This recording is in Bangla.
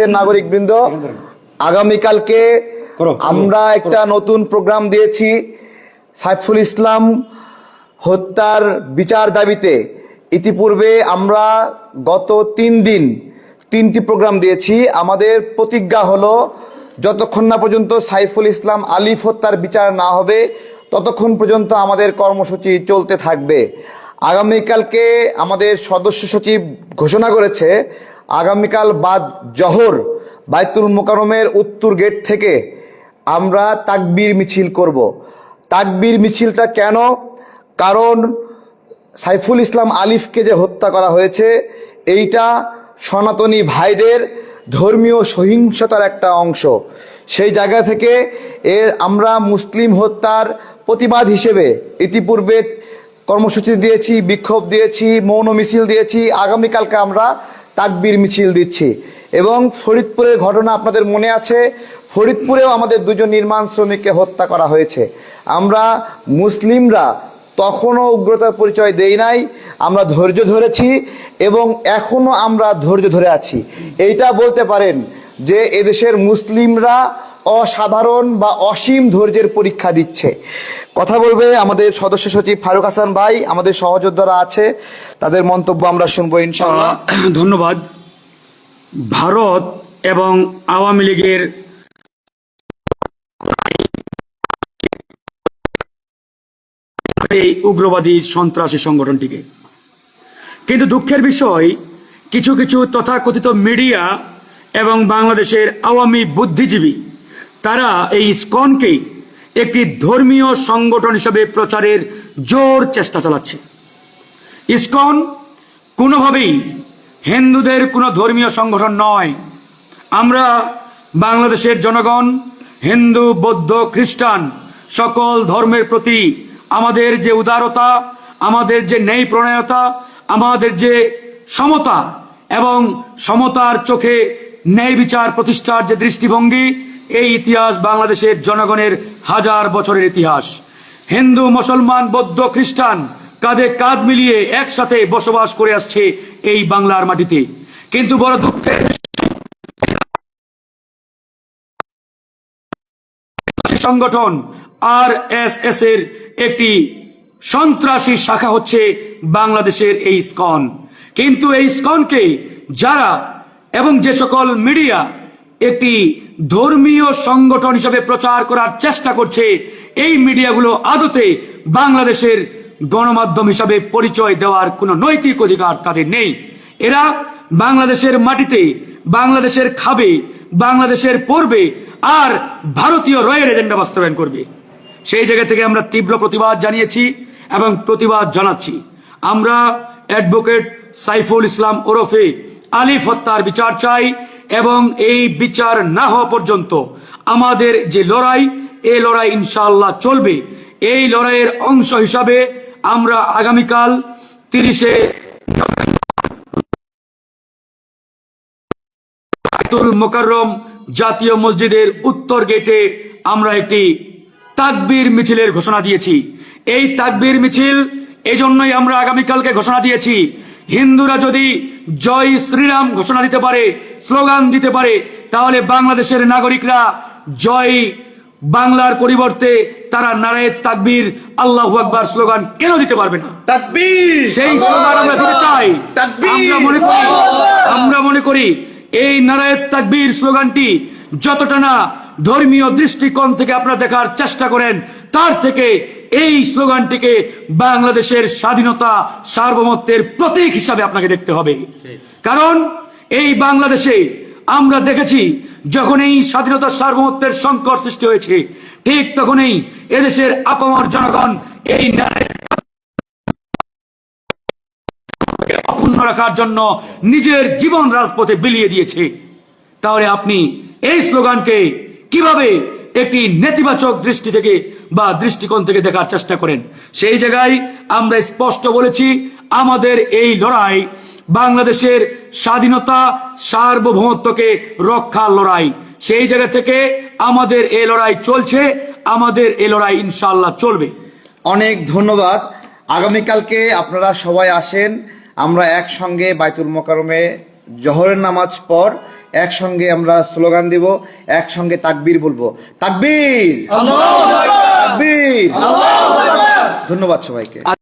নাগরিক বৃন্দ আগামীকালকে আমরা একটা নতুন প্রোগ্রাম দিয়েছি সাইফুল ইসলাম হত্যার বিচার দাবিতে। ইতিপূর্বে আমরা গত তিন দিন তিনটি প্রোগ্রাম দিয়েছি। আমাদের প্রতিজ্ঞা হলো যতক্ষণ না পর্যন্ত সাইফুল ইসলাম আলিফ হত্যার বিচার না হবে ততক্ষণ পর্যন্ত আমাদের কর্মসূচি চলতে থাকবে। আগামীকালকে আমাদের সদস্য সচিব ঘোষণা করেছে আগামীকাল বাদ জহর বাইতুল মোকারমের উত্তর গেট থেকে আমরা তাকবীর মিছিল করব। তাকবীর মিছিলটা কেন? কারণ সাইফুল ইসলাম আলিফকে যে হত্যা করা হয়েছে, এইটা সনাতনী ভাইদের ধর্মীয় সহিংসতার একটা অংশ। সেই জায়গা থেকে এর আমরা মুসলিম হত্যার প্রতিবাদ হিসেবে ইতিপূর্বে কর্মসূচি দিয়েছি, বিক্ষোভ দিয়েছি, মৌন মিছিল দিয়েছি। আগামীকালকে আমরা তাকবীর মিছিল দিচ্ছি। এবং ফরিদপুরের ঘটনা আপনাদের মনে আছে? ফরিদপুরেও আমাদের দুজন নির্মাণ শ্রমিককে হত্যা করা হয়েছে। আমরা মুসলিমরা তখনও উগ্রতার পরিচয় দেই নাই। আমরা ধৈর্য ধরেছি এবং এখনও আমরা ধৈর্য ধরে আছি। এইটা বলতে পারেন যে এদেশের মুসলিমরা অসাধারণ বা অসীম ধৈর্যের পরীক্ষা দিচ্ছে। কথা বলবে আমাদের সদস্য সচিব ফারুক হাসান ভাই, আমাদের সহযোদ্ধারা আছে, তাদের মন্তব্য আমরা শুনব ইনশাআল্লাহ। ধন্যবাদ। ভারত এবং আওয়ামী লীগের এই উগ্রবাদী সন্ত্রাসী সংগঠনটিকে। কিন্তু দুঃখের বিষয়, কিছু কিছু তথাকথিত মিডিয়া এবং বাংলাদেশের আওয়ামী বুদ্ধিজীবী তারা এই ইস্কনকে একটি ধর্মীয় সংগঠন হিসেবে প্রচারের জোর চেষ্টা চালাচ্ছে। ইস্কন কোনোভাবেই হিন্দুদের কোনো ধর্মীয় সংগঠন নয়। আমরা বাংলাদেশের জনগণ, হিন্দু, বৌদ্ধ, খ্রিস্টান সকল ধর্মের প্রতি আমাদের যে উদারতা, আমাদের যে ন্যায় প্রণয়তা, আমাদের যে সমতা এবং সমতার চোখে ন্যায় বিচার প্রতিষ্ঠার যে দৃষ্টিভঙ্গি এই ইতিহাস বাংলাদেশের জনগণের হাজার বছরের ইতিহাস। হিন্দু, মুসলমান, বৌদ্ধ, খ্রিস্টান কাঁধে কাঁধ মিলিয়ে একসাথে বসবাস করে আসছে এই বাংলার মাটিতে। কিন্তু বড় দুঃখের সংগঠন আর এস এস এর একটি সন্ত্রাসী শাখা হচ্ছে বাংলাদেশের এই স্কন কিন্তু এই স্কনকে যারা এবং যে সকল মিডিয়া একটি ধর্মীয় সংগঠন হিসেবে প্রচার করার চেষ্টা করছে এই মিডিয়াগুলো আদতে বাংলাদেশের গণমাধ্যম হিসাবে পরিচয় দেওয়ার কোনো নৈতিক অধিকার তাদের নেই। এরা বাংলাদেশের মাটিতে, বাংলাদেশের খাবে, বাংলাদেশের পড়বে আর ভারতীয় রয়ের এজেন্ডা বাস্তবায়ন করবে। সেই জায়গা থেকে আমরা তীব্র প্রতিবাদ জানিয়েছি এবং প্রতিবাদ জানাচ্ছি। আমরা অ্যাডভোকেট সাইফুল ইসলাম ওরফে আলিফ হত্যার বিচার চাই এবং এই বিচার না হওয়া পর্যন্ত আমাদের যে লড়াই এই লড়াই ইনশাল্লাহ চলবে। এই লড়াইয়ের অংশ হিসাবে আমরা আগামীকাল তিরিশে মোকাররম জাতীয় মসজিদের উত্তর গেটে আমরা একটি তাকবীর মিছিলের ঘোষণা দিয়েছি। এই তাকবীর মিছিল এজন্যই আমরা আগামীকালকে ঘোষণা দিয়েছি হিন্দুরা যদি জয় শ্রীরাম ঘোষণা দিতে পারে স্লোগান দিতে পারে তাহলে বাংলাদেশের নাগরিকরা জয় বাংলার পরিবর্তে তারা নারায়ের তাকবীর আল্লাহ আকবার স্লোগান কেন দিতে পারবে না? তাকবীর! সেই স্লোগান আমরা দিতে চাই! আমরা মনে করি আমরা মনে করি এই নারায়ের তাকবীর স্লোগানটি যতটা না ধর্মীয় দৃষ্টিকোণ থেকে আপনারা দেখার চেষ্টা করেন তার থেকে এই স্লোগানটিকে বাংলাদেশের স্বাধীনতা সার্বভৌমত্বের প্রতীক হিসাবে আপনাকে দেখতে হবে। কারণ এই বাংলাদেশে আমরা দেখেছি যখন এই স্বাধীনতা সার্বভৌমত্বের সংকট সৃষ্টি হয়েছে ঠিক তখনই এদেশের আপামর জনগণ এই নারায়ের রাখার জন্য নিজের জীবন রাজপথে বিলিয়ে দিয়েছে। তাহলে আপনি এই স্লোগানকে কীভাবে একটি নেতিবাচক দৃষ্টি থেকে বা দৃষ্টিকোণ থেকে দেখার চেষ্টা করেন? সেই জায়গায় আমরা স্পষ্ট বলেছি, আমাদের এই লড়াই বাংলাদেশের স্বাধীনতা সার্বভৌমত্বকে রক্ষার লড়াই। সেই জায়গা থেকে আমাদের এই লড়াই চলছে, আমাদের এই লড়াই ইনশাল্লাহ চলবে। অনেক ধন্যবাদ। আগামীকালকে আপনারা সবাই আসেন আমরা একসঙ্গে বাইতুল মোকারমে জহরের নামাজ পর একসঙ্গে আমরা স্লোগান দিব একসঙ্গে তাকবীর বলব। তাকবীর! তাকবীর! ধন্যবাদ সবাইকে।